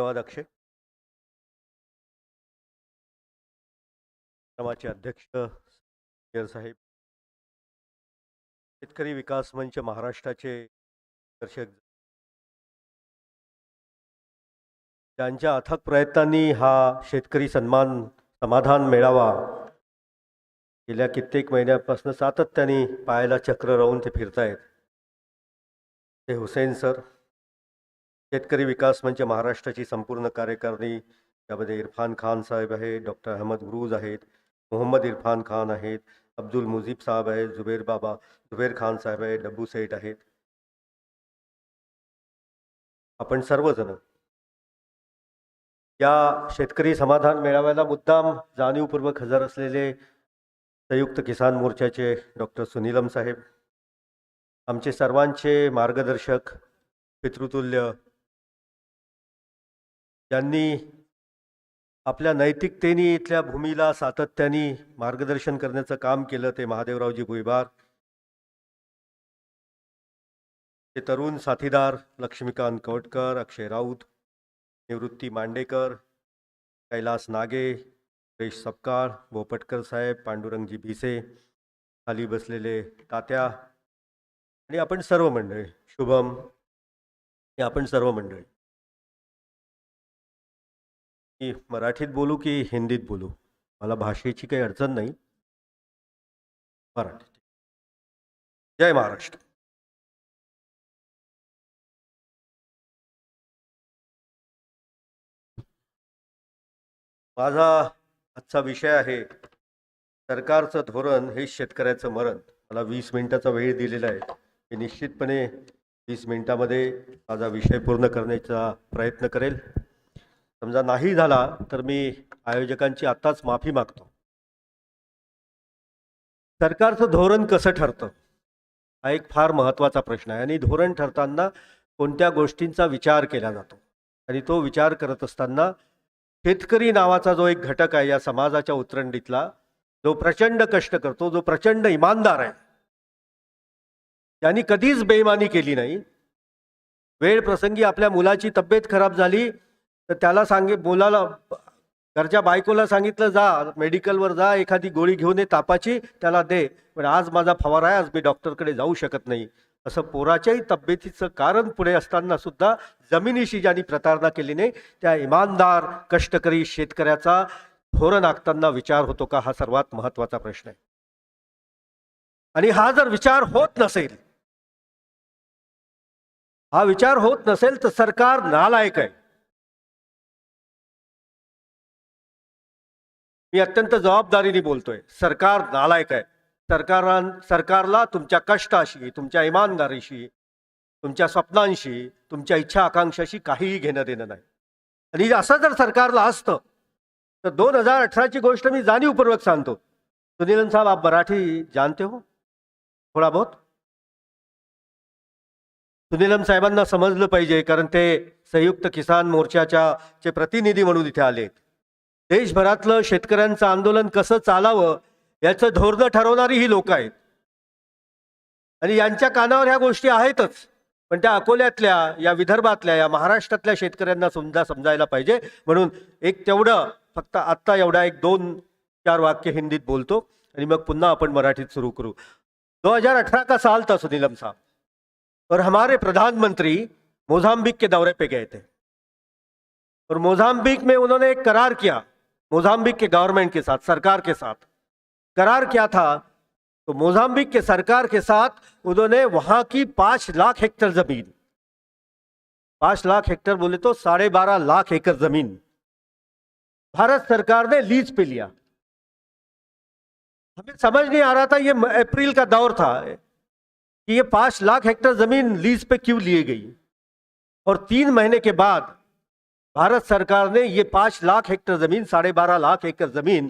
धन्यवाद अक्षय कार्यक्रमाचे अध्यक्ष साहेब. शेतकरी विकास मंच महाराष्ट्राचे दर्शक. ज्यांच्या अथक प्रयत्नांनी हा शेतकरी सन्मान समाधान मेळावा गेल्या कित्येक महिन्यापासून सातत्याने पायाला चक्र राहून ते फिरतायत. ते हुसेन सर. शेतकरी विकास मंच महाराष्ट्राची संपूर्ण कार्यकारणी. त्यामध्ये इरफान खान साहेब आहे डॉक्टर अहमद गुरुज आहेत मोहम्मद इरफान खान आहेत अब्दुल मुजीब साहेब आहेत जुबेर बाबा जुबेर खान साहेब आहे डब्बू सेठ आहेत. आपण सर्वजण या शेतकरी समाधान मेळाव्याला मुद्दाम जाणीवपूर्वक हजर असलेले संयुक्त किसान मोर्चाचे डॉक्टर सुनीलम साहेब आमचे सर्वांचे मार्गदर्शक पितृतुल्य ज्यांनी आपल्या नैतिकतेने इथल्या भूमीला सातत्याने मार्गदर्शन करण्याचं काम केलं ते महादेवरावजी भुईबार. ते तरुण साथीदार लक्ष्मीकांत कवटकर अक्षय राऊत निवृत्ती मांडेकर कैलास नागे सुरेश सपकाळ भोपटकर साहेब पांडुरंगजी भिसे खाली बसलेले तात्या आणि आपण सर्व मंडळी शुभम हे आपण सर्व मंडळी. की मराठीत बोलू की हिंदीत बोलू? मला भाषेची काही अडचण नाही. मराठीत. जय महाराष्ट्र. माझा आजचा विषय आहे सरकारचं धोरण हे शेतकऱ्याचं मरण. मला वीस मिनिटाचा वेळ दिलेला आहे. मी निश्चितपणे वीस मिनिटामध्ये माझा विषय पूर्ण करण्याचा प्रयत्न करेल. समजा नाही झाला तर मी आयोजकांची आत्ताच माफी मागतो. सरकारचं धोरण कसं ठरतं? हा एक फार महत्त्वाचा प्रश्न आहे आणि धोरण ठरताना कोणत्या गोष्टींचा विचार केला जातो? आणि तो विचार करत असताना शेतकरी नावाचा जो एक घटक आहे या समाजाच्या उतरंडीतला जो प्रचंड कष्ट करतो जो प्रचंड इमानदार आहे त्यांनी कधीच बेईमानी केली नाही. वेळ प्रसंगी आपल्या मुलाची तब्येत खराब झाली तर त्याला सांगे बोलायला घरच्या बायकोला सांगितलं जा मेडिकलवर जा एखादी गोळी घेऊन ये तापाची त्याला दे. पण आज माझा फवारा आहे आज मी डॉक्टरकडे जाऊ शकत नाही. असं पोराच्याही तब्येतीचं कारण पुढे असताना सुद्धा जमिनीशी ज्यांनी प्रतारणा केली नाही त्या इमानदार कष्टकरी शेतकऱ्याचा धोरण आखताना विचार होतो का हा सर्वात महत्त्वाचा प्रश्न आहे. आणि हा जर विचार होत नसेल हा विचार होत नसेल तर सरकार नालायक आहे. मी अत्यंत जबाबदारीने बोलतोय. सरकार नालायक आहे. सरकारान सरकारला तुमच्या कष्टाशी तुमच्या इमानदारीशी तुमच्या स्वप्नांशी तुमच्या इच्छा आकांक्षाशी काहीही घेणं देणं नाही. आणि असं जर सरकारला असतं तर दोन हजार अठराची गोष्ट मी जाणीवपूर्वक सांगतो. सुनीलन साहब आप मराठी जानते हो? थोडा बहुत? सुनीलम साहेबांना समजलं पाहिजे कारण ते संयुक्त किसान मोर्चाच्या चे प्रतिनिधी म्हणून इथे आलेत. देशभरातलं शेतकऱ्यांचं आंदोलन कसं चालावं याचं धोरणं ठरवणारी ही लोक आहेत. आणि यांच्या कानावर ह्या गोष्टी आहेतच. पण त्या अकोल्यातल्या या विदर्भातल्या या महाराष्ट्रातल्या शेतकऱ्यांना समजा समजायला पाहिजे. म्हणून एक तेवढं फक्त आत्ता एवढा एक दोन चार वाक्य हिंदीत बोलतो. आणि मग पुन्हा आपण मराठीत सुरू करू. दो हजार अठरा का साल था सुनीलम साहब? और हमारे प्रधानमंत्री मोजाम्बिक के दौरे पे गए थे. और मोजाम्बिक में उन्होंने एक करार किया. मोजाम्बिक के गवर्नमेंट के साथ, सरकार के साथ। करार क्या था? तो मोजाम्बिक के सरकार के साथ उन्होंने वहाँ की पाँच लाख हेक्टर ज़मीन। पाँच लाख हेक्टेयर बोले तो साढ़े बारह लाख एकड़ ज़मीन। भारत सरकार ने लीज पे लिया। हमें समझ नहीं आ रहा था ये अप्रैल का दौर था, कि ये पाँच लाख हेक्टर ज़मीन लीज पे क्यों लिए गई? और तीन महीने के बाद भारत सरकार ने ये पांच लाख हेक्टर जमीन साढ़े बारह लाख एकड़ जमीन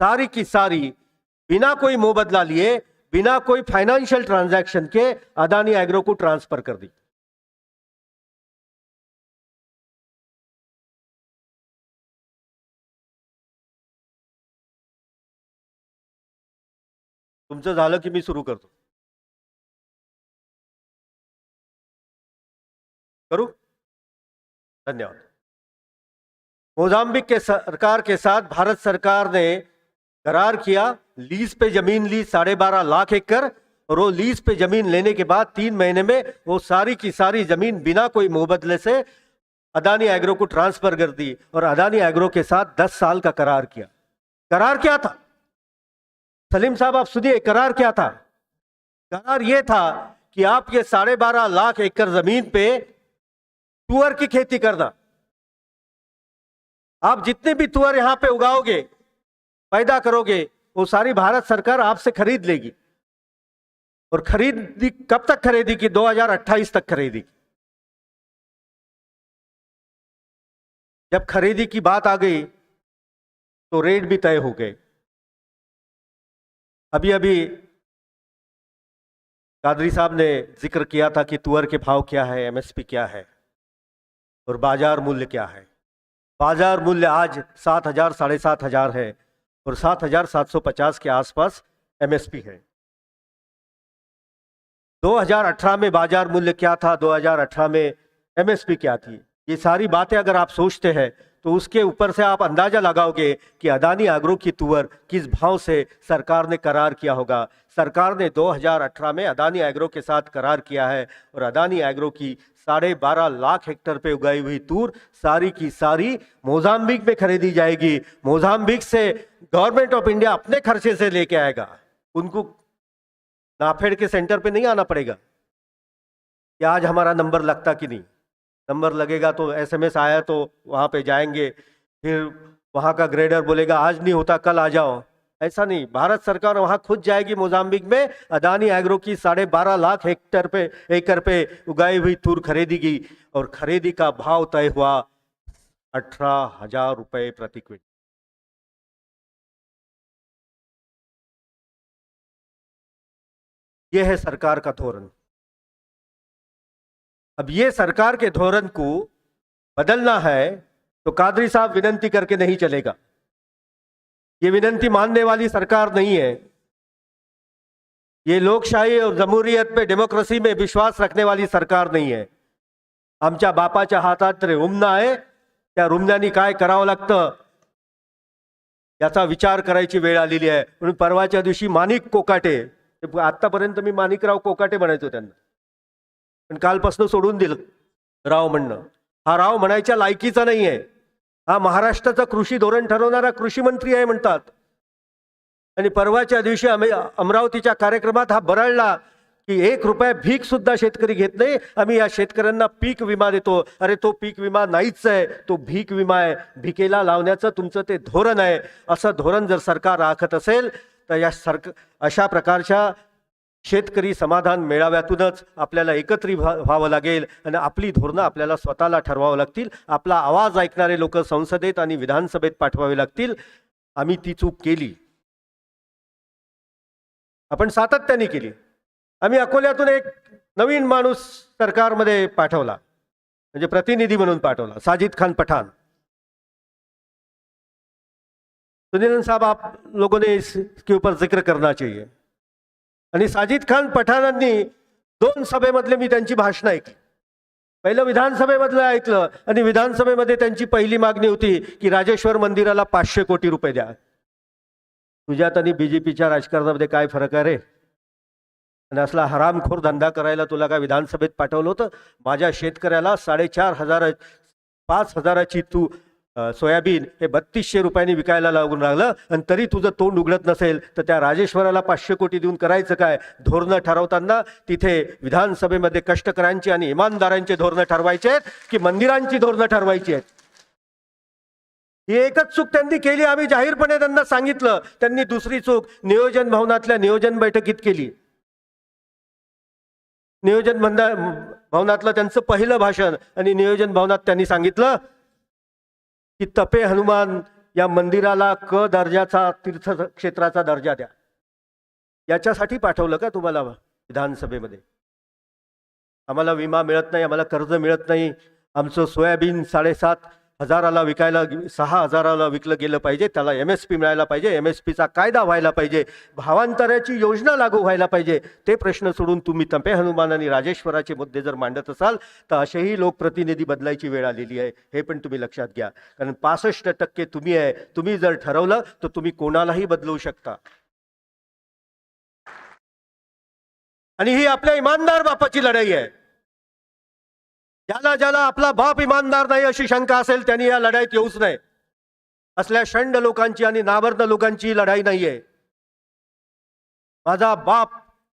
सारी की सारी बिना कोई मुबदला लिए बिना कोई फाइनेंशियल ट्रांजैक्शन के अदानी एग्रो को ट्रांसफर कर दी। तुमचं झालं की मी सुरू करतो? करू? धन्यवाद. मोजाम्बिक के सरकार के साथ भारत सरकार ने करार किया, लीज पे ज़मीन ली साढ़े बारह लाख एकड़ और वो लीज पे ज़मीन लेने के बाद तीन महीने में वो सारी की सारी ज़मीन बिना कोई मुबदले से अदानी एग्रो को ट्रांसफ़र कर दी और अदानी एग्रो के साथ दस साल का करार किया। करार क्या था? सलीम साहब, आप सुनिए, करार क्या था? करार ये था कि आप ये साढ़े बारह लाख एकड़ ज़मीन पे टूअर की खेती करना। आप जितने भी तुअर यहाँ पे उगाओगे, पैदा करोगे, वो सारी भारत सरकार आपसे खरीद लेगी। और खरीदी कब तक खरीदी की 2028 तक खरीदी? जब खरीदी की बात आ गई तो रेट भी तय हो गए। अभी अभी कादरी साहब ने ज़िक्र किया था कि तुअर के भाव क्या है, एमएसपी क्या है, और बाज़ार मूल्य क्या है। बाज़ार मूल्य आज सात हज़ार, साढ़े सात हज़ार है और सात हज़ार सात सौ पचास के आसपास एमएसपी है। 2018 में बाज़ार मूल्य क्या था? 2018 में एमएसपी क्या थी? ये सारी बातें अगर आप सोचते हैं तो उसके ऊपर से आप अंदाज़ा लगाओगे कि अदानी एग्रो की तुअर किस भाव से सरकार ने करार किया होगा। सरकार ने 2018 में अदानी एग्रो के साथ करार किया है और अदानी एग्रो की साढ़े बारह लाख हेक्टर पे उगाई हुई तूर सारी की सारी मोजाम्बिक में खरीदी जाएगी। मोजाम्बिक से गवर्नमेंट ऑफ़ इंडिया अपने खर्चे से लेके आएगा। उनको नाफेड के सेंटर पे नहीं आना पड़ेगा। कि आज हमारा नंबर लगता कि नहीं? नंबर लगेगा तो एसएमएस आया तो वहाँ पे जाएँगे। फिर वहाँ का ग्रेडर बोलेगा, आज नहीं होता, कल आ जाओ। ऐसा नहीं, भारत सरकार वहाँ खुद जाएगी मोजाम्बिक में। अदानी एग्रो की साढ़े बारह लाख हेक्टर पे, एकड़ पे उगाई हुई तूर खरीदेगी और खरीदी का भाव तय हुआ अठारह हज़ार रुपये प्रति क्विंटल। यह है सरकार का धोरण। अब ये सरकार के धोरण को बदलना है तो कादरी साहब विनंती करके नहीं चलेगा। ये विनंती मानने वाली सरकार नहीं है। ये लोकशाही और जमुरियत पे डेमोक्रेसी में विश्वास रखने वाली सरकार नाही आहे आमच्या बापाच्या हातात रुमणं आहे त्या रुमण्यानी काय करावं लागतं याचा विचार करायची वेळ आलेली आहे. म्हणून परवाच्या दिवशी माणिक कोकाटे आत्तापर्यंत आतापर्यंत मी माणिकराव कोकाटे म्हणायचो त्यांना. पण कालपासून सोडून दिलं. राव म्हणणं. हा राव म्हणायच्या लायकीचा नाही आहे हा महाराष्ट्राचा कृषी धोरण ठरवणारा कृषी मंत्री आहे म्हणतात. आणि परवाच्या दिवशी आम्ही अमरावतीच्या कार्यक्रमात हा बरळला की एक रुपया भीक सुद्धा शेतकरी घेत नाही. आम्ही या शेतकऱ्यांना पीक विमा देतो. अरे तो पीक विमा नाहीच आहे. तो भीक विमा आहे. भिकेला लावण्याचं तुमचं ते धोरण आहे. असं धोरण जर सरकार राखत असेल तर या सरक अशा प्रकारच्या शेतकरी समाधान मेळाव्यातूनच आपल्याला एकत्रित व्हा- व्हावं लागेल आणि आपली धोरणं आपल्याला स्वतःला ठरवावं लागतील. आपला आवाज ऐकणारे लोक संसदेत आणि विधानसभेत पाठवावे लागतील. आम्ही ती चूक केली. आपण सातत्याने केली. आम्ही अकोल्यातून एक नवीन माणूस सरकारमध्ये पाठवला. म्हणजे प्रतिनिधी म्हणून पाठवला. साजिद खान पठान सुनील साहब आप लोगों ने इसके ऊपर जिक्र करना चाहिए. आणि साजिद खान पठाणांनी दोन सभेमधले मी त्यांची भाषणं ऐकली. पहिलं विधानसभेमधलं ऐकलं आणि विधानसभेमध्ये त्यांची पहिली मागणी होती की राजेश्वर मंदिराला पाचशे कोटी रुपये द्या. तुझ्यात आणि बी जे पीच्या राजकारणामध्ये काय फरक आहे रे? आणि असला हरामखोर धंदा करायला तुला काय विधानसभेत पाठवलं होतं? माझ्या शेतकऱ्याला साडेचार हजार पाच हजाराची तू सोयाबीन हे बत्तीसशे रुपयांनी विकायला लागून लागलं. आणि तरी तुझं तोंड उघडत नसेल तर त्या राजेश्वराला पाचशे कोटी देऊन करायचं काय? धोरणं ठरवताना तिथे विधानसभेमध्ये कष्टकऱ्यांची आणि इमानदारांची धोरणं ठरवायची आहेत की मंदिरांची धोरणं ठरवायची आहेत? ही एकच चूक त्यांनी केली. आम्ही जाहीरपणे त्यांना सांगितलं. त्यांनी दुसरी चूक नियोजन भवनातल्या नियोजन बैठकीत केली. नियोजन भवनातलं त्यांचं पहिलं भाषण आणि नियोजन भवनात त्यांनी सांगितलं की तपे हनुमान या मंदिराला क दर्जाचा तीर्थक्षेत्राचा दर्जा द्या. याच्यासाठी पाठवलं का तुम्हाला विधानसभेमध्ये? आम्हाला विमा मिळत नाही आम्हाला कर्ज मिळत नाही. आमचं सोयाबीन साडेसात हजाराला विकायला सहा हजाराला विकलं गेलं पाहिजे त्याला एम एस पी मिळायला पाहिजे एम एस पीचा कायदा व्हायला पाहिजे भावांतराची योजना लागू व्हायला पाहिजे ते प्रश्न सोडून तुम्ही तंपे हनुमान आणि राजेश्वराचे मुद्दे जर मांडत असाल तर असेही लोकप्रतिनिधी बदलायची वेळ आलेली आहे हे पण तुम्ही लक्षात घ्या. कारण पासष्ट टक्के तुम्ही आहे तुम्ही जर ठरवलं तर तुम्ही कोणालाही बदलवू शकता. आणि ही आपल्या इमानदार बापाची लढाई आहे. ज्याला ज्याला आपला बाप इमानदार नाही अशी शंका असेल त्यांनी या लढाईत येऊच नये. असल्या षंड लोकांची आणि नाबर्द लोकांची लढाई नाहीये. माझा बाप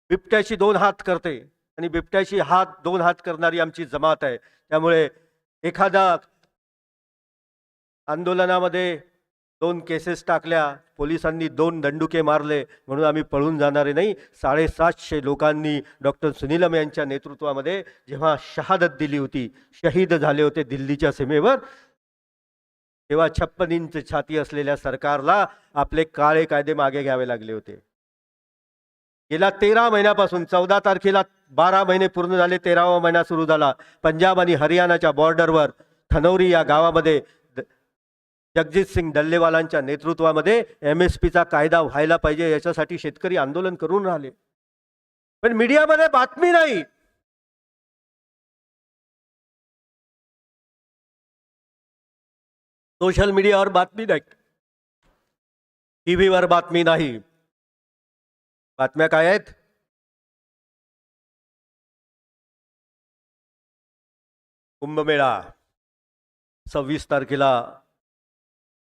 बिबट्याशी दोन हात करते आणि बिबट्याशी हात दोन हात करणारी आमची जमात आहे. त्यामुळे एखादा आंदोलनामध्ये दोन केसेस टाकल्या पोलिसांनी दोन दंडुके मारले म्हणून आम्ही पळून जाणारे नाही. साडेसातशे लोकांनी डॉक्टर सुनीलम यांच्या नेतृत्वामध्ये जेव्हा शहादत दिली होती शहीद झाले होते दिल्लीच्या सीमेवर तेव्हा छप्पन इंच छाती असलेल्या सरकारला आपले काळे कायदे मागे घ्यावे लागले होते. गेल्या तेरा महिन्यापासून चौदा तारखेला बारा महिने पूर्ण झाले तेरावा महिना सुरू झाला. पंजाब आणि हरियाणाच्या बॉर्डरवर थनौरी या गावामध्ये जगजित सिंग डल्लेवालांच्या नेतृत्वामध्ये एम एस पीचा कायदा व्हायला पाहिजे याच्यासाठी शेतकरी आंदोलन करून राहिले. पण मीडियामध्ये बातमी नाही. सोशल मीडियावर बातमी नाही. टीव्हीवर बातमी नाही. बातम्या काय आहेत? कुंभमेळा. सव्वीस तारखेला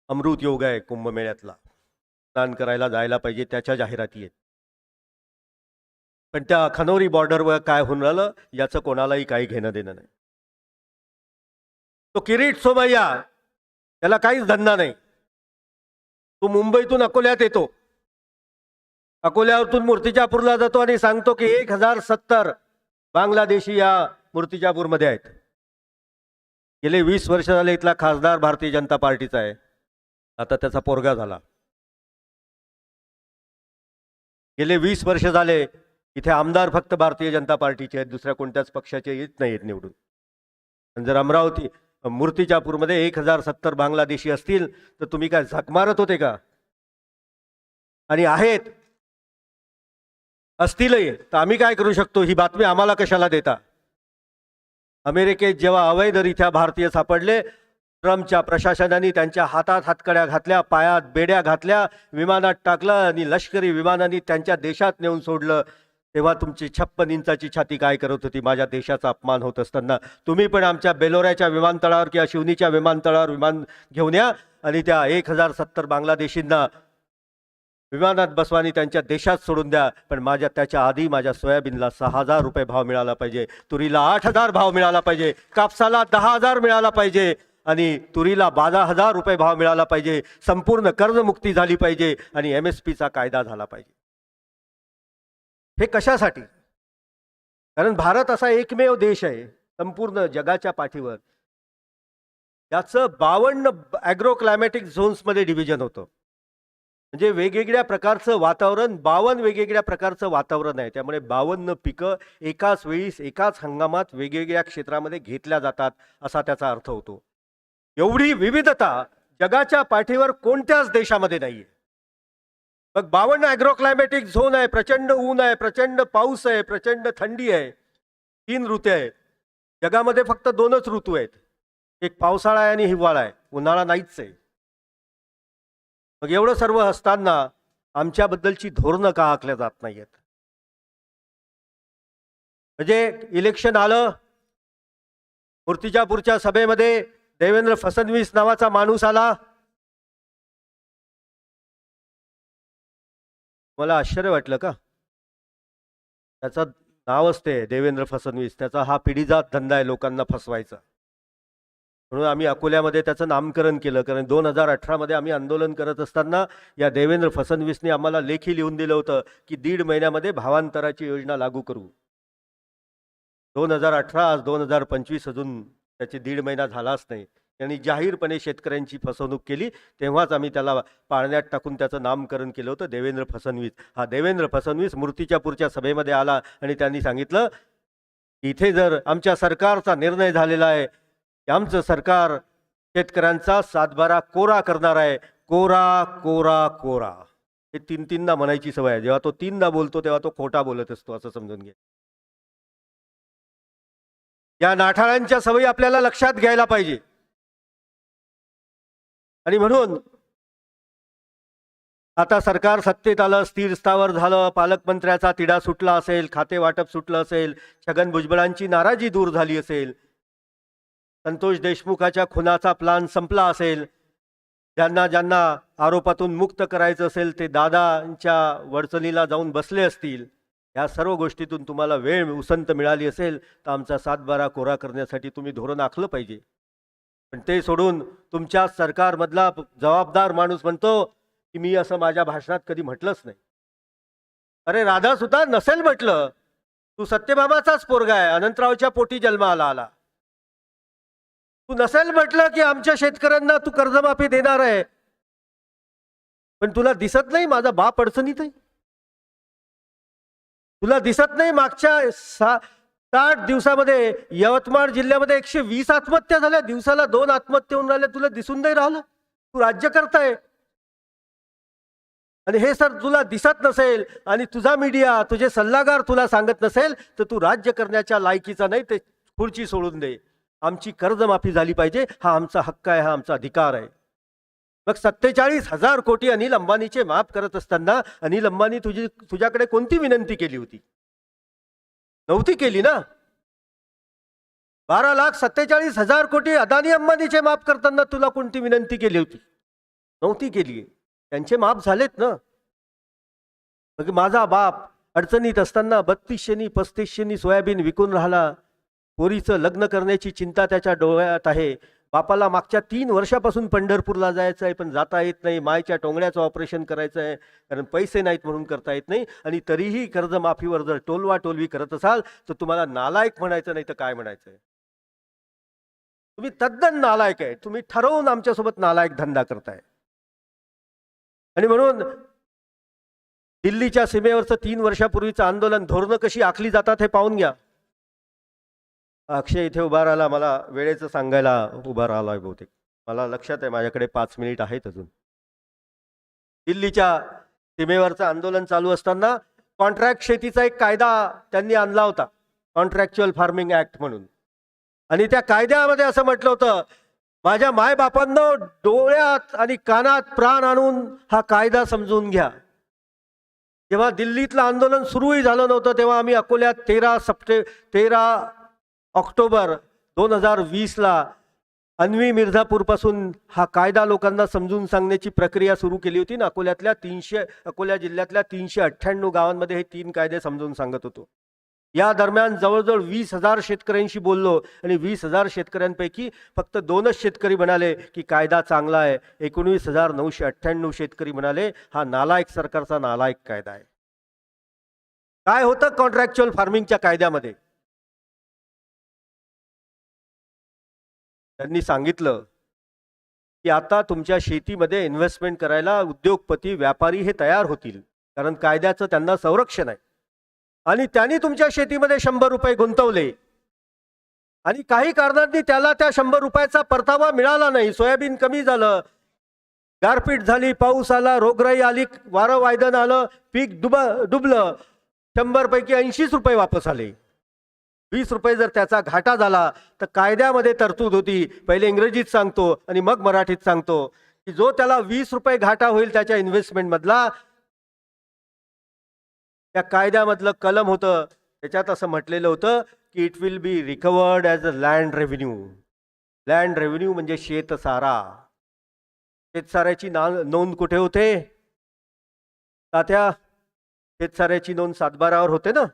अमृत योग आहे कुंभमेळ्यातला. स्नान करायला जायला पाहिजे त्याच्या जाहिराती आहेत. पण त्या खनौरी बॉर्डरवर काय होऊन राहिलं याचं कोणालाही काही घेणं देणं नाही. तो किरीट सोमय्या त्याला काहीच धंदा नाही. तो मुंबईतून अकोल्यात येतो. अकोल्यावरतून मूर्तिजापूरला जातो आणि सांगतो की एक हजार सत्तर बांगलादेशी या मूर्तिजापूरमध्ये आहेत. गेले वीस वर्ष झाले इथला खासदार भारतीय जनता पार्टीचा आहे. आता त्याचा पोरगा झाला. गेले वीस वर्ष झाले इथे आमदार फक्त भारतीय जनता पार्टीचे आहेत दुसऱ्या कोणत्याच पक्षाचे येत नाहीत निवडून. जर अमरावती मूर्तिजापूरमध्ये एक हजार सत्तर बांगलादेशी असतील तर तुम्ही काय झक मारत होते का? आणि आहेत. असतीलही. तर आम्ही काय करू शकतो? ही बातमी आम्हाला कशाला देता? अमेरिकेत जेव्हा अवैधरित्या भारतीय सापडले ट्रम्पच्या प्रशासनाने त्यांच्या हातात हातकड्या घातल्या पायात बेड्या घातल्या विमानात टाकलं आणि लष्करी विमानांनी त्यांच्या देशात नेऊन सोडलं. तेव्हा तुमची छप्पन इंचाची छाती काय करत होती? माझ्या देशाचा अपमान होत असताना. तुम्ही पण आमच्या बेलोऱ्याच्या विमानतळावर किंवा शिवनीच्या विमानतळावर विमान घेऊन या आणि त्या एक हजार सत्तर बांगलादेशींना विमानात बसवानी त्यांच्या देशात सोडून द्या. पण माझ्या त्याच्या आधी माझ्या सोयाबीनला सहा हजार रुपये भाव मिळाला पाहिजे. तुरीला आठ हजार भाव मिळाला पाहिजे. कापसाला दहा हजार मिळाला पाहिजे. आणि तुरीला बारा हजार रुपये भाव मिळाला पाहिजे. संपूर्ण कर्जमुक्ती झाली पाहिजे आणि एम एस पीचा कायदा झाला पाहिजे. हे कशासाठी? कारण भारत असा एकमेव देश आहे संपूर्ण जगाच्या पाठीवर. याचं बावन्न ॲग्रो क्लायमॅटिक झोन्समध्ये डिव्हिजन होतं. म्हणजे वेगवेगळ्या प्रकारचं वातावरण बावन्न वेगवेगळ्या प्रकारचं वातावरण आहे. त्यामुळे बावन्न पिकं एकाच वेळीस एकाच हंगामात वेगवेगळ्या क्षेत्रामध्ये घेतल्या जातात असा त्याचा अर्थ होतो. एवढी विविधता जगाच्या पाठीवर कोणत्याच देशामध्ये नाहीये. मग बावन्न ॲग्रो क्लायमॅटिक झोन आहे प्रचंड ऊन आहे प्रचंड पाऊस आहे प्रचंड थंडी आहे तीन ऋतू आहे जगामध्ये फक्त दोनच ऋतू आहेत. एक पावसाळा आहे आणि हिवाळा आहे. उन्हाळा नाहीच आहे. मग एवढं सर्व असताना आमच्याबद्दलची धोरणं का आखल्या जात नाहीयेत? म्हणजे इलेक्शन आलं मूर्तिजापूरच्या सभेमध्ये देवेंद्र फडणवीस नावाचा माणूस आला. मला आश्चर्य वाटलं का? त्याचं नावच ते देवेंद्र फडणवीस. त्याचा हा पिढीजात धंदा आहे लोकांना फसवायचा. म्हणून आम्ही अकोल्यामध्ये त्याचं नामकरण केलं. कारण दोन हजार अठरामध्ये आम्ही आंदोलन करत असताना या देवेंद्र फडणवीसने आम्हाला लेखी लिहून दिलं होतं की दीड महिन्यामध्ये भावांतराची योजना लागू करू. दोन हजार अठरा आज दोन हजार पंचवीस अजून त्याचे दीड महिना झालाच नाही. त्यांनी जाहीरपणे शेतकऱ्यांची फसवणूक केली. तेव्हाच आम्ही त्याला पाळण्यात टाकून त्याचं नामकरण केलं होतं देवेंद्र फसनवीस हा देवेंद्र फडणवीस मूर्तिजापूरच्या सभेमध्ये आला आणि त्यांनी सांगितलं इथे जर आमच्या सरकारचा निर्णय झालेला आहे की आमचं सरकार शेतकऱ्यांचा सातबारा कोरा करणार आहे. कोरा कोरा कोरा. हे तीन तीनदा म्हणायची सवय आहे. जेव्हा तो तीनदा बोलतो तेव्हा तो खोटा बोलत असतो असं समजून घे. या नाठाळांच्या सवयी आपल्याला लक्षात घ्यायला पाहिजे. आणि म्हणून आता सरकार सत्तेत आलं स्थिर स्थावर झालं पालकमंत्र्याचा तिढा सुटला असेल खाते वाटप सुटलं असेल छगन भुजबळांची नाराजी दूर झाली असेल संतोष देशमुखाच्या खुनाचा प्लान संपला असेल ज्यांना ज्यांना आरोपातून मुक्त करायचं असेल ते दादांच्या वडचणीला जाऊन बसले असतील. या सर्व गोष्टीतून तुम्हाला वेळ उसंत मिळाली असेल तर आमचा सातबारा कोरा करण्यासाठी तुम्ही धोरण आखलं पाहिजे. पण ते सोडून तुमच्या सरकारमधला जबाबदार माणूस म्हणतो की मी असं माझ्या भाषणात कधी म्हटलंच नाही. अरे राधा सुद्धा नसेल म्हटलं. तू सत्यभामाचाच पोरगा आहे अनंतरावच्या पोटी जन्माला आला. तू नसेल म्हटलं की आमच्या शेतकऱ्यांना तू कर्जमाफी देणार आहे. पण तुला दिसत नाही माझा बाप अडचणीत आहे. तुला दिसत नाही मागच्या सा साठ दिवसामध्ये यवतमाळ जिल्ह्यामध्ये एकशे वीस आत्महत्या झाल्या दिवसाला दोन आत्महत्या होऊन राहिल्या तुला दिसून नाही राहिलं? तू राज्य करताय. आणि हे सर तुला दिसत नसेल आणि तुझा मीडिया तुझे सल्लागार तुला सांगत नसेल तर तू राज्य करण्याच्या लायकीचा नाही ते खुर्ची सोडून दे. आमची कर्जमाफी झाली पाहिजे हा आमचा हक्क आहे हा आमचा अधिकार आहे. मग सत्तेचाळीस हजार कोटी अनिल अंबानीचे माफ करत असताना अनिल अंबानी तुझी तुझ्याकडे कोणती विनंती केली होती? नव्हती केली ना? बारा लाख सत्तेचाळीस हजार कोटी अदानी अंबानीचे माफ करताना तुला कोणती विनंती केली होती? नव्हती केली. त्यांचे माफ झालेत ना? मग माझा बाप अडचणीत असताना बत्तीसशेनी पस्तीसशेनी सोयाबीन विकून राहिला. पोरीचं लग्न करण्याची चिंता त्याच्या डोळ्यात आहे. बापाला मागच्या तीन वर्षापासून पंढरपूरला जायचं आहे पण जाता येत नाही. मायच्या टोंगड्याचं ऑपरेशन करायचं आहे कारण पैसे नाहीत म्हणून करता येत नाही. आणि तरीही कर्जमाफीवर जर टोलवा टोलवी करत असाल तर तुम्हाला नालायक म्हणायचं नाही तर काय म्हणायचं? आहे तुम्ही तद्दन नालायक आहे. तुम्ही ठरवून आमच्यासोबत नालायक धंदा करताय. आणि म्हणून दिल्लीच्या सीमेवरचं तीन वर्षापूर्वीचं आंदोलन धोरणं कशी आखली जातात हे पाहून घ्या. अक्षय इथे उभा राहिला मला वेळेचं सांगायला उभा राहिला आहे बहुतेक. मला लक्षात आहे माझ्याकडे पाच मिनिट आहेत अजून. दिल्लीच्या सीमेवरचं आंदोलन चालू असताना कॉन्ट्रॅक्ट शेतीचा एक कायदा त्यांनी आणला होता कॉन्ट्रॅक्च्युअल फार्मिंग ॲक्ट म्हणून. आणि त्या कायद्यामध्ये असं म्हटलं होतं माझ्या मायबापांनं डोळ्यात आणि कानात प्राण आणून हा कायदा समजून घ्या. जेव्हा दिल्लीतलं आंदोलन सुरूही झालं नव्हतं तेव्हा आम्ही अकोल्यात तेरा सप्टे तेरा ऑक्टोबर दोन हजार वीसला अन्वी मिर्झापूरपासून हा कायदा लोकांना समजून सांगण्याची प्रक्रिया सुरू केली होती. ना अकोल्यातल्या तीनशे अकोल्या जिल्ह्यातल्या तीनशे अठ्ठ्याण्णव गावांमध्ये हे तीन कायदे समजून सांगत होतो. या दरम्यान जवळजवळ वीस हजार शेतकऱ्यांशी बोललो आणि वीस हजार शेतकऱ्यांपैकी फक्त दोनच शेतकरी म्हणाले की कायदा चांगला आहे. एकोणवीस हजार नऊशे अठ्ठ्याण्णव शेतकरी म्हणाले हा नालायक सरकारचा नालायक कायदा आहे. काय होतं कॉन्ट्रॅक्च्युअल फार्मिंगच्या कायद्यामध्ये? त्यांनी सांगितलं की आता तुमच्या शेतीमध्ये इन्व्हेस्टमेंट करायला उद्योगपती व्यापारी हे तयार होतील. कारण कायद्याचं त्यांना संरक्षण आहे. आणि त्यांनी तुमच्या शेतीमध्ये शंभर रुपये गुंतवले. आणि काही कारणांनी त्याला त्या शंभर रुपयाचा परतावा मिळाला नाही. सोयाबीन कमी झालं गारपीट झाली पाऊस आला रोगराई आली वारं वायदन आलं पीक डुब डुबलं. शंभरपैकी ऐंशीच रुपये वापस आले. वीस रुपये जर त्याचा घाटा झाला तर कायद्यामध्ये तरतूद होती. पहिले इंग्रजीत सांगतो आणि मग मराठीत सांगतो. की जो त्याला वीस रुपये घाटा होईल त्याच्या इन्व्हेस्टमेंटमधला त्या कायद्यामधलं कलम होतं. त्याच्यात असं म्हटलेलं होतं की it will be recovered as a land revenue land revenue म्हणजे शेतसारा. शेतसाऱ्याची ना नोंद कुठे होते? तात्या शेतसाऱ्याची नोंद सातबारावर होते ना?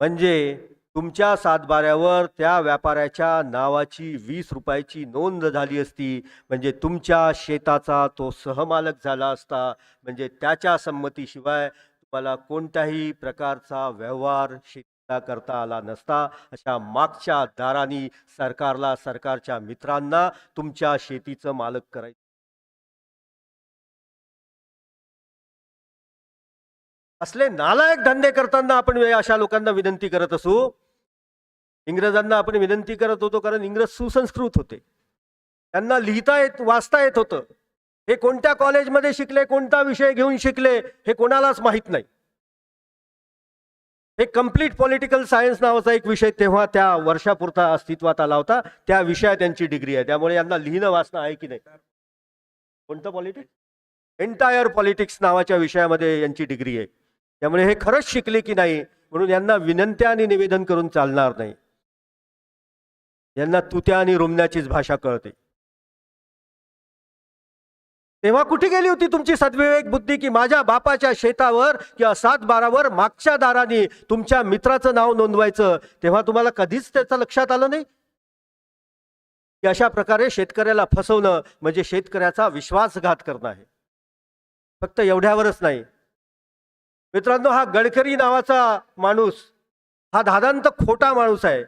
म्हणजे तुमच्या सातबाऱ्यावर त्या व्यापाऱ्याच्या नावाची वीस रुपयाची नोंद झाली असती. म्हणजे तुमच्या शेताचा तो सहमालक झाला असता. म्हणजे त्याच्या संमतीशिवाय तुम्हाला कोणत्याही प्रकारचा व्यवहार शेतीला करता आला नसता. अशा मागच्या दारांनी सरकारला सरकारच्या मित्रांना तुमच्या शेतीचं मालक करायचं असले नालायक धंदे करताना आपण अशा लोकांना विनंती करत असू इंग्रजांना आपण विनंती करत होतो कारण इंग्रज सुसंस्कृत होते. त्यांना लिहिता येत वाचता येत होतं. हे कोणत्या कॉलेजमध्ये शिकले कोणता विषय घेऊन शिकले हे कोणालाच माहीत नाही. हे कंप्लीट पॉलिटिकल सायन्स नावाचा एक विषय तेव्हा त्या वर्षापुरता अस्तित्वात आला होता. त्या विषयात त्यांची डिग्री आहे. त्यामुळे यांना लिहिणं वाचणं आहे की नाही? कोणतं पॉलिटिक्स? एंटायर पॉलिटिक्स नावाच्या विषयामध्ये यांची डिग्री आहे. त्यामुळे हे खरंच शिकले की नाही म्हणून यांना विनंत्या आणि निवेदन करून चालणार नाही. यांना तुत्या आणि रुमण्याचीच भाषा कळते. तेव्हा कुठे गेली होती तुमची सद्विवेक बुद्धी की माझ्या बापाच्या शेतावर किंवा सात बारावर मागच्या दाराने तुमच्या मित्राचं नाव नोंदवायचं? तेव्हा तुम्हाला कधीच त्याचं लक्षात आलं नाही? की अशा प्रकारे शेतकऱ्याला फसवणं म्हणजे शेतकऱ्याचा विश्वासघात करणं आहे. फक्त एवढ्यावरच नाही. मित्रांनो हा गडकरी नावाचा माणूस हा धादांत खोटा माणूस आहे.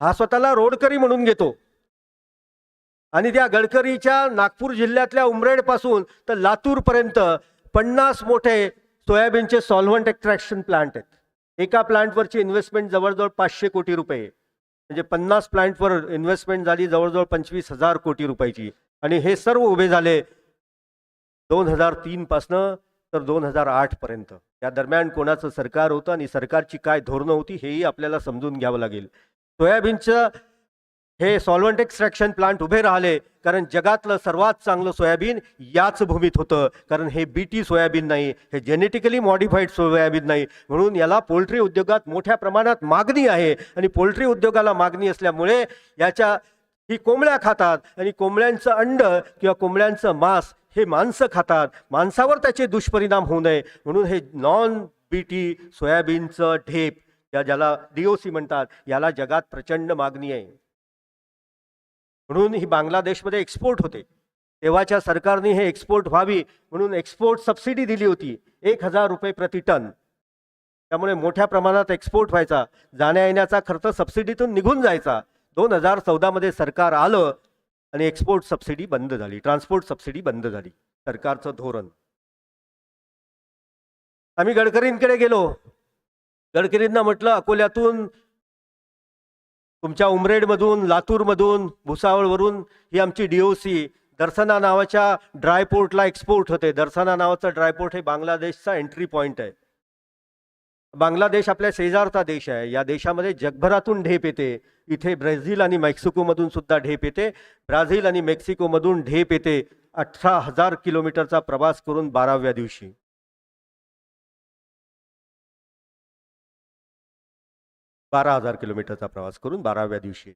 हा स्वतःला रोडकरी म्हणून घेतो. आणि त्या गडकरीच्या नागपूर जिल्ह्यातल्या उमरेडपासून तर लातूरपर्यंत पन्नास मोठे सोयाबीनचे सॉल्व्हंट एक्स्ट्रॅक्शन प्लांट आहेत. एका प्लांटवरची इन्व्हेस्टमेंट जवळजवळ पाचशे कोटी रुपये. म्हणजे पन्नास प्लांटवर इन्व्हेस्टमेंट झाली जवळजवळ पंचवीस हजार कोटी रुपयाची. आणि हे सर्व उभे झाले दोन हजार तीनपासनं तर दोन हजार आठपर्यंत या दरम्यान कोणाचं सरकार होतं आणि सरकारची काय धोरणं होती हेही आपल्याला समजून घ्यावं लागेल. सोयाबीनचं हे सॉल्वंट एक्स्ट्रॅक्शन प्लांट उभे राहिले कारण जगातलं सर्वात चांगलं सोयाबीन याच भूमीत होतं. कारण हे बी टी सोयाबीन नाही हे जेनेटिकली मॉडिफाईड सोयाबीन नाही. म्हणून याला पोल्ट्री उद्योगात मोठ्या प्रमाणात मागणी आहे. आणि पोल्ट्री उद्योगाला मागणी असल्यामुळे याच्या ही कोंबड्या खातात आणि कोंबड्यांचं अंड किंवा कोंबड्यांचं मांस हे माणसं खातात. माणसावर त्याचे दुष्परिणाम होऊ नये. म्हणून हे नॉन बी टी सोयाबीनचं ढेप या ज्याला डीओसी म्हणतात याला जगात प्रचंड मागणी आहे. म्हणून ही बांगलादेशमध्ये एक्सपोर्ट होते. तेव्हाच्या सरकारने हे एक्सपोर्ट व्हावी म्हणून एक्सपोर्ट सबसिडी दिली होती. एक हजार रुपये प्रति टन. त्यामुळे मोठ्या प्रमाणात एक्सपोर्ट व्हायचा. जाण्या येण्याचा खर्च सबसिडीतून निघून जायचा. दोन हजार चौदामध्ये सरकार आलं आणि एक्सपोर्ट सबसिडी बंद झाली. ट्रान्सपोर्ट सबसिडी बंद झाली. सरकारचं धोरण. आम्ही गडकरींकडे गेलो. गडकरींना म्हटलं अकोल्यातून तुमच्या उमरेडमधून लातूरमधून भुसावळवरून ही आमची डीओसी दर्शना नावाच्या ड्रायपोर्टला एक्सपोर्ट होते. दर्शना नावाचं ड्रायपोर्ट हे बांगलादेशचा एंट्री पॉईंट आहे. बांगलादेश आपल्या शेजारचा देश आहे. या देशामध्ये जगभरातून ढेप येते. इथे ब्राझील आणि मेक्सिकोमधून सुद्धा ढेप येते. ब्राझील आणि मेक्सिकोमधून ढेप येते. अठरा हजार किलोमीटरचा प्रवास करून बाराव्या दिवशी. बारा हजार किलोमीटरचा प्रवास करून बाराव्या दिवशी.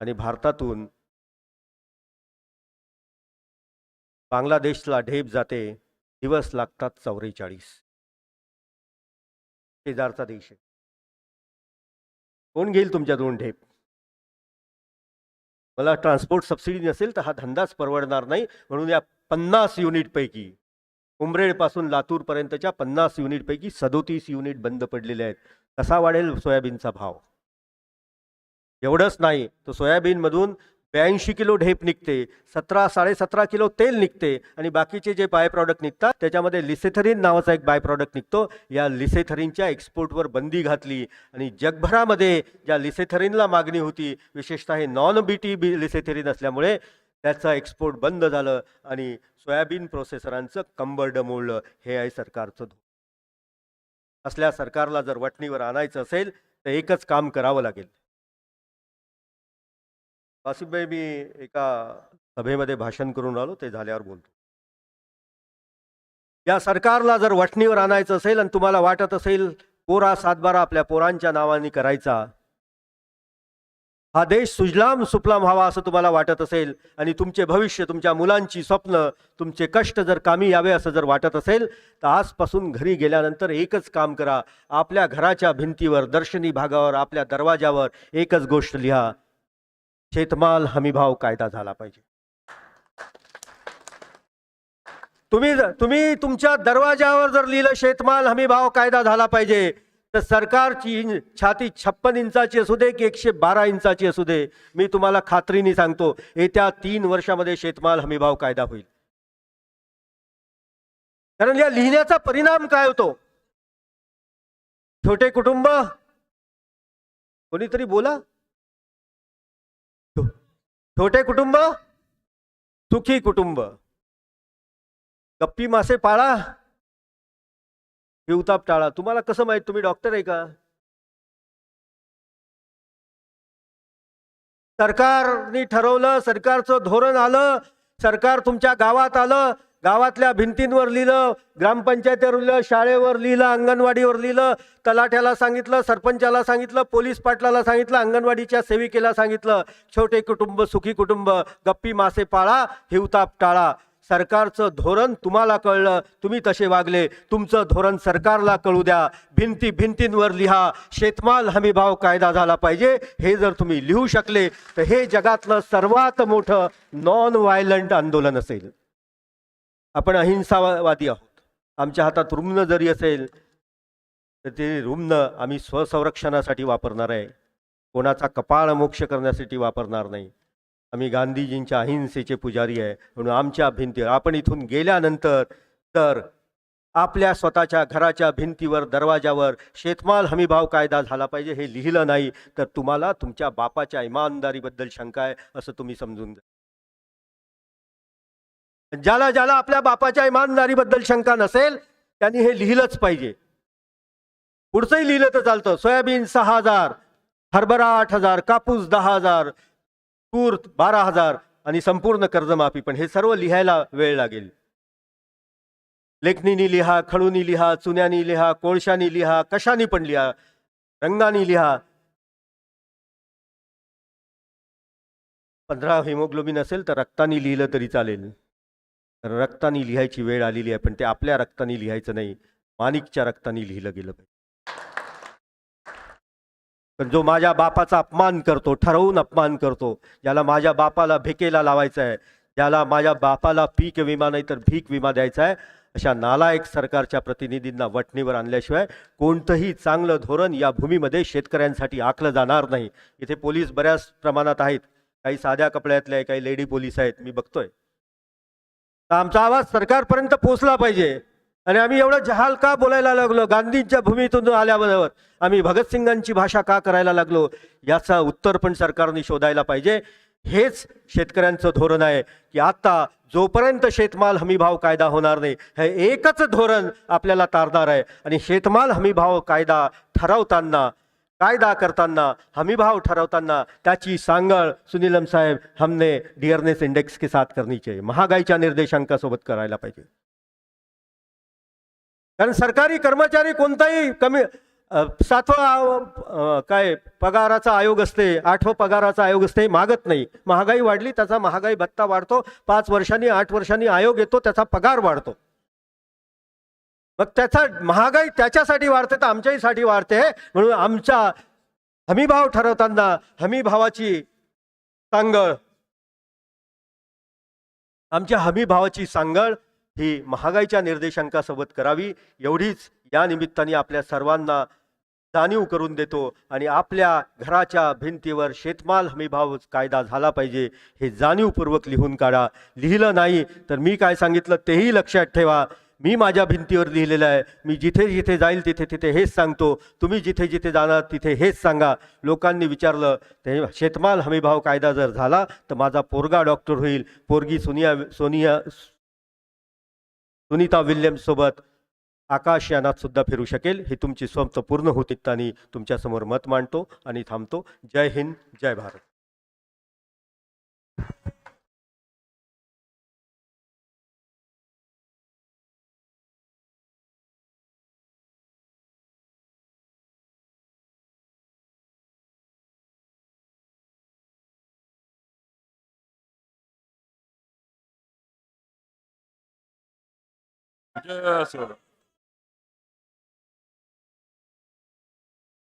आणि भारतातून बांगलादेशला ढेप जाते. दिवस लागतात चौवेचाळीस. शेजारचा देश आहे. कोण घेईल तुमच्या दोन ढेप? मला ट्रान्सपोर्ट सबसिडी नसेल तर हा धंदाच परवडणार नाही म्हणून या पन्नास युनिटपैकी उमरेडपासून लातूरपर्यंतच्या पन्नास युनिटपैकी सदोतीस युनिट बंद पडलेले आहेत. कसा वाढेल? सोयाबीनचा भाव. एवढंच नाही. तर सोयाबीनमधून ब्याऐंशी किलो ढेप निघते सतरा साडेसतरा किलो तेल निघते आणि बाकीचे जे बाय प्रॉडक्ट निघतात त्याच्यामध्ये लिसेथरीन नावाचा एक बाय प्रॉडक्ट निघतो. या लिसेथरीनच्या एक्सपोर्टवर बंदी घातली आणि जगभरामध्ये ज्या लिसेथरीनला मागणी होती विशेषतः हे नॉन बी टी बी लिसेथरीन असल्यामुळे त्याचं एक्सपोर्ट बंद झालं आणि सोयाबीन प्रोसेसरांचं कंबरडं मोडलं. हे आहे सरकारचं असल्या सरकारला जर वटणीवर आणायचं असेल तर एकच काम करावं लागेल. आसिफभाई मी एका सभेमध्ये भाषण करून आलो ते झाल्यावर बोलतो. या सरकारला जर वटणीवर आणायचं असेल आणि तुम्हाला वाटत असेल पोरा सातबारा आपल्या पोरांच्या नावाने करायचा हा देश सुजलाम सुफलाम व्हावा असं तुम्हाला वाटत असेल आणि तुमचे भविष्य तुमच्या मुलांची स्वप्न तुमचे कष्ट जर कामी यावे असं जर वाटत असेल तर आजपासून घरी गेल्यानंतर एकच काम करा. आपल्या घराच्या भिंतीवर दर्शनी भागावर आपल्या दरवाजावर एकच गोष्ट लिहा. शेतमाल हमीभाव कायदा झाला पाहिजे. तुम्ही तुम्ही तुमच्या दरवाजावर जर लिहिलं शेतमाल हमीभाव कायदा झाला पाहिजे तर सरकारची छाती छप्पन इंचाची असू दे की एकशे बारा इंचाची असू दे मी तुम्हाला खात्रीने सांगतो येत्या तीन वर्षामध्ये शेतमाल हमीभाव कायदा होईल. कारण या लिहिण्याचा परिणाम काय होतो? छोटे कुटुंब कोणीतरी बोला. छोटे कुटुंब सुखी कुटुंब. गप्पी मासे पाळा हिवताप टाळा. तुम्हाला कसं माहीत तुम्ही डॉक्टर आहे का? सरकारने ठरवलं सरकारचं धोरण आलं सरकार तुमच्या गावात आलं गावातल्या भिंतींवर लिहिलं ग्रामपंचायतीवर लिहिलं शाळेवर लिहिलं अंगणवाडीवर लिहिलं तलाठ्याला सांगितलं सरपंचाला सांगितलं पोलीस पाटलाला सांगितलं अंगणवाडीच्या सेविकेला सांगितलं छोटे कुटुंब सुखी कुटुंब गप्पी मासे पाळा हिवताप टाळा. सरकारचं धोरण तुम्हाला कळलं तुम्ही तसे वागले तुमचं धोरण सरकारला कळू द्या. भिंती भिंतींवर लिहा शेतमाल हमीभाव कायदा झाला पाहिजे हे जर तुम्ही लिहू शकले तर हे जगातलं सर्वात मोठं नॉन व्हायलंट आंदोलन असेल. आपण अहिंसावादी आहोत. आमच्या हातात रुग्ण जरी असेल तर ते रुग्ण आम्ही स्वसंरक्षणासाठी वापरणार आहे. कोणाचा कपाळ मोक्ष करण्यासाठी वापरणार नाही. आम्ही गांधीजींच्या अहिंसेचे पुजारी आहे. म्हणून आमच्या भिंतीवर आपण इथून गेल्यानंतर तर आपल्या स्वतःच्या घराच्या भिंतीवर दरवाजावर शेतमाल हमीभाव कायदा झाला पाहिजे हे लिहिलं नाही तर तुम्हाला तुमच्या बापाच्या इमानदारीबद्दल शंका आहे असं तुम्ही समजून जा ज्याला ज्याला आपल्या बापाच्या इमानदारीबद्दल शंका नसेल त्यांनी हे लिहिलंच पाहिजे. पुढचंही लिहिलं तर चालतं. सोयाबीन सहा हजार हरभरा आठ हजार कापूस दहा हजार तूर बारा हजार आणि संपूर्ण कर्जमाफी. पण हे सर्व लिहायला वेळ लागेल. लेखणीनी लिहा खडूनी लिहा चुन्यानी लिहा कोळशानी लिहा कशानी पण लिहा रंगानी लिहा. पंधरा हिमोग्लोबिन असेल तर रक्तानी लिहिलं तरी चालेल. रक्तानी लिहायची वेळ आलेली आहे पण ते आपल्या रक्तानी लिहायचं नाही. माणिकच्या रक्तानी लिहिलं गेलं पाहिजे. पण जो माझ्या बापाचा अपमान करतो ठरवून अपमान करतो ज्याला माझ्या बापाला भिकेला लावायचा आहे ज्याला माझ्या बापाला पीक विमा नाही तर भीक विमा द्यायचा आहे अशा नालायक सरकारच्या प्रतिनिधींना वटणीवर आणल्याशिवाय कोणतंही चांगलं धोरण या भूमीमध्ये शेतकऱ्यांसाठी आखलं जाणार नाही. इथे पोलीस बऱ्याच प्रमाणात आहेत. काही साध्या कपड्यातले आहे काही लेडी पोलीस आहेत. मी बघतोय. आमचा आवाज सरकारपर्यंत पोचला पाहिजे. आणि आम्ही एवढं जहाल का बोलायला लागलो? गांधींच्या भूमीतून आल्याबरोबर आम्ही भगतसिंगांची भाषा का करायला लागलो? याचा उत्तर पण सरकारने शोधायला पाहिजे. हेच शेतकऱ्यांचं धोरण आहे की आता जोपर्यंत शेतमाल हमीभाव कायदा होणार नाही हे एकच धोरण आपल्याला तारणार आहे. आणि शेतमाल हमीभाव कायदा ठरवताना कायदा करताना हमीभाव ठरवताना त्याची सांगळ सुनीलम साहेब हमने डिअरनेस इंडेक्स के साथ करनी चाहिए. महागाईच्या निर्देशांकासोबत करायला पाहिजे. कारण सरकारी कर्मचारी कोणताही कमी सातवा काय पगाराचा आयोग असते आठवं पगाराचा आयोग असते मागत नाही. महागाई वाढली त्याचा महागाई भत्ता वाढतो. पाच वर्षांनी आठ वर्षांनी आयोग येतो त्याचा पगार वाढतो. मग त्याचा महागाई त्याच्यासाठी वाढते तर आमच्याहीसाठी वाढते. म्हणून आमच्या हमीभाव ठरवताना हमीभावाची सांगळ आमच्या हमीभावाची सांगळ ही महागाईच्या निर्देशांकासोबत करावी. एवढीच या निमित्ताने आपल्या सर्वांना जाणीव करून देतो आणि आपल्या घराच्या भिंतीवर शेतमाल हमीभाव कायदा झाला पाहिजे हे जाणीवपूर्वक लिहून काढा. लिहिलं नाही तर मी काय सांगितलं तेही लक्षात ठेवा. मी माझ्या भिंतीवर लिहिलेलं आहे. मी जिथे जिथे जाईल तिथे तिथे हेच सांगतो. तुम्ही जिथे जिथे जाणार तिथे हेच सांगा. लोकांनी विचारलं ते शेतमाल हमीभाव कायदा जर झाला तर माझा पोरगा डॉक्टर होईल. पोरगी सोनिया सोनिया सुनीता विल्यम्ससोबत आकाश यानात सुद्धा फिरू शकेल. हे तुमची स्वप्न पूर्ण होत आणि तुमच्यासमोर मत मांडतो आणि थांबतो. जय हिंद जय भारत. जय असो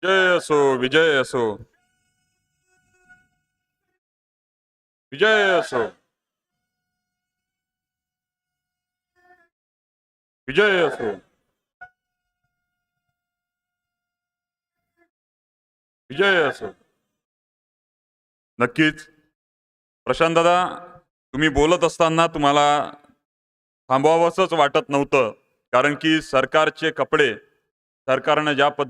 जय असो विजय असो विजय असो विजय असो विजय असो नक्कीच. प्रशांत दादा तुम्ही बोलत असताना तुम्हाला थांबवावंसंच वाटत नव्हतं. कारण की सरकारचे कपडे सरकारनं ज्या पद्धती